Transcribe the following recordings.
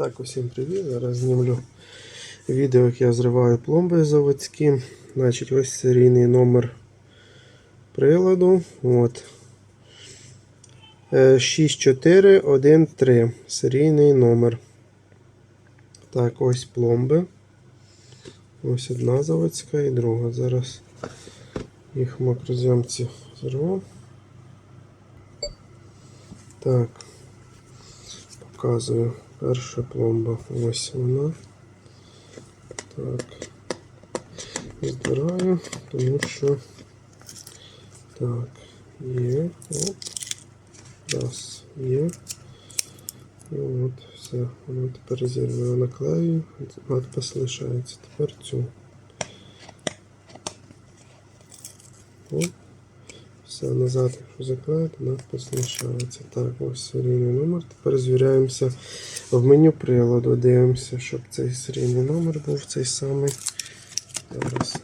Так, усім привіт. Зараз знімлю відео, як я зриваю пломби заводські. Значить, ось серійний номер приладу. От. Е, 6413 серійний номер. Так, ось пломби. Ось одна заводська і друга. Зараз їх в макрозйомці зірву. Так. Показую. Перша пломба. Ось вона. Так. Збираю, тому що. Так, є. Оп. Раз, є. І от, все. Воно тепер зірваю наклею. Надпис лишається. Тепер цю. Оп. Все назад, якщо заклеїти, надпис. Так, ось серійний номер. Тепер звіряємося в меню приладу. Дивимося, щоб цей серійний номер був цей самий. Зараз.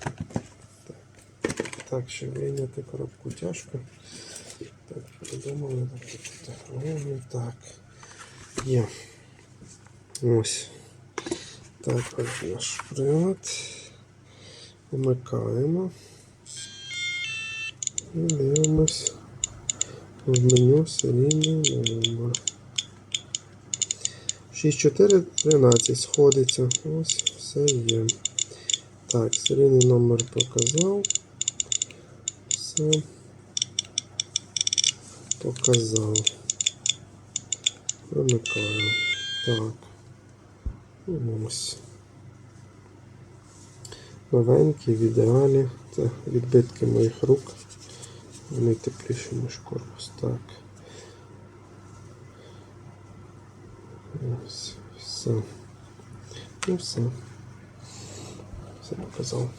Так, так ще вийняти коробку тяжко. Так, таку технологію. Так. Є. Ось. Так, ось наш прилад. Вмикаємо. І дивимось в меню серійний номер. 6413 сходиться. Ось все є. Так, серійний номер показав. Все. Показав. Вимикаю. Так. Ось. Новенький, в ідеалі. Це відбитки моїх рук. Вони тепліші, ніж корпус. Так. Ось, все. Ну все. Все показав.